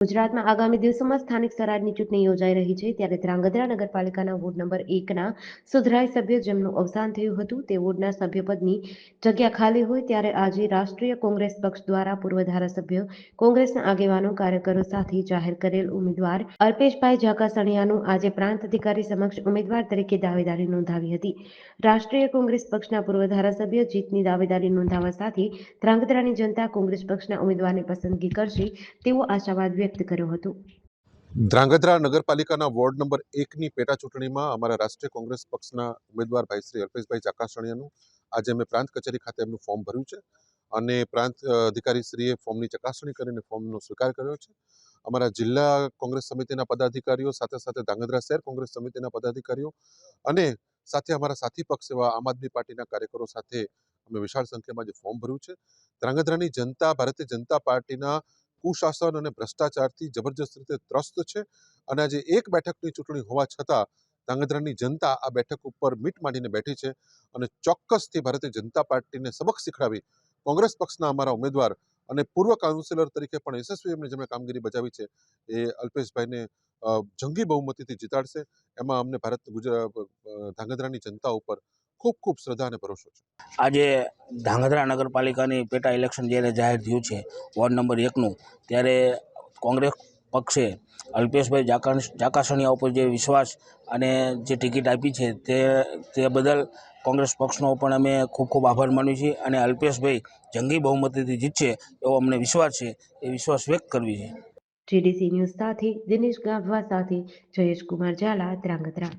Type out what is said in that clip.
ગુજરાતમાં આગામી દિવસોમાં સ્થાનિક સ્વરાજની ચૂંટણી યોજાઈ રહી છે. ત્યારે ધ્રાંગધ્રા નગરપાલિકાના વોર્ડ નંબર એકના સુધરાય સભ્ય જેમનું અવસાન થયું હતું, તે વોર્ડના સભ્યપદની જગ્યા ખાલી હોય ત્યારે આજે રાષ્ટ્રીય કોંગ્રેસ પક્ષ દ્વારા પૂર્વ ધારાસભ્ય કોંગ્રેસના આગેવાનો, કાર્યકરો સાથે જાહેર કરેલ ઉમેદવાર અલ્પેશભાઈ ઝાકાસણિયાનું આજે પ્રાંત અધિકારી સમક્ષ ઉમેદવાર તરીકે દાવેદારી નોંધાવી હતી. રાષ્ટ્રીય કોંગ્રેસ પક્ષના પૂર્વ ધારાસભ્ય જીતની દાવેદારી નોંધાવવા સાથે ધ્રાંગધ્રાની જનતા કોંગ્રેસ પક્ષના ઉમેદવારની પસંદગી કરશે તેવો આશાવાદ વ્યક્ત કર્યો હતો. ધ્રાંગધ્રા નગરપાલિકાના વોર્ડ નંબર એકની પેટા ચૂંટણીમાં અમારા રાષ્ટ્રીય કોંગ્રેસ પક્ષના ઉમેદવાર ભાઈ શ્રી અલ્પેશભાઈ ચાકાસણીયાનું આજે અમે પ્રાંત કચેરી ખાતે એમનું ફોર્મ ભર્યું છે અને પ્રાંત અધિકારી અધિકારીશ્રીએ ફોર્મની ચકાસણી કરીને ફોર્મનો સ્વીકાર કર્યો છે. અમારા જિલ્લા કોંગ્રેસ સમિતિના પદાધિકારીઓ, સાથે સાથે ધ્રાંગધ્રા શહેર કોંગ્રેસ સમિતિના પદાધિકારીઓ અને સાથે અમારા સાથી પક્ષ એવા આમ આદમી પાર્ટીના કાર્યકરો સાથે અમે વિશાળ સંખ્યામાં જે ફોર્મ ભર્યું છે. ધ્રાંગધ્રાની જનતા, ભારતીય જનતા પાર્ટીના કુશાસન અને ભ્રષ્ટાચારથી જબરજસ્ત રીતે ત્રસ્ત છે. અને આજે એક બેઠકની ચૂંટણી હોવા છતાં ધ્રાંગધ્રાની જનતા આ બેઠક ઉપર મીટ માંડીને બેઠી છે અને ચોક્કસથી ભારતીય જનતા પાર્ટીને સબક શીખડાવી. કોંગ્રેસ પક્ષના અમારા ઉમેદવાર અને પૂર્વ કાઉન્સિલર તરીકે પણ યશસ્વી એમણે જેમણે કામગીરી બજાવી છે. એ અલ્પેશભાઈને જંગી બહુમતીથી જીતાડશે. એમાં અમને ભારત ગુજરાત ધ્રાંગધ્રાની જનતા ઉપર ખૂબ ખૂબ શ્રદ્ધા અને ભરોસો છે. આજે ધાંગધ્રા નગરપાલિકાની પેટા ઇલેક્શન જ્યારે જાહેર થયું છે વોર્ડ નંબર એકનું ત્યારે કોંગ્રેસ પક્ષે અલ્પેશભાઈ જાકા જાકાસણિયા ઉપર જે વિશ્વાસ અને જે ટિકિટ આપી છે તે તે બદલ કોંગ્રેસ પક્ષનો પણ અમે ખૂબ ખૂબ આભાર માનીએ છીએ અને અલ્પેશભાઈ જંગી બહુમતીથી જીતશે એવો અમને વિશ્વાસ છે એ વિશ્વાસ વ્યક્ત કરવી છે. જીડીસી ન્યૂઝ સાથે દિનેશ ગાભવા સાથે જયેશ કુમાર ઝાલા ધ્રાંગધ્રા.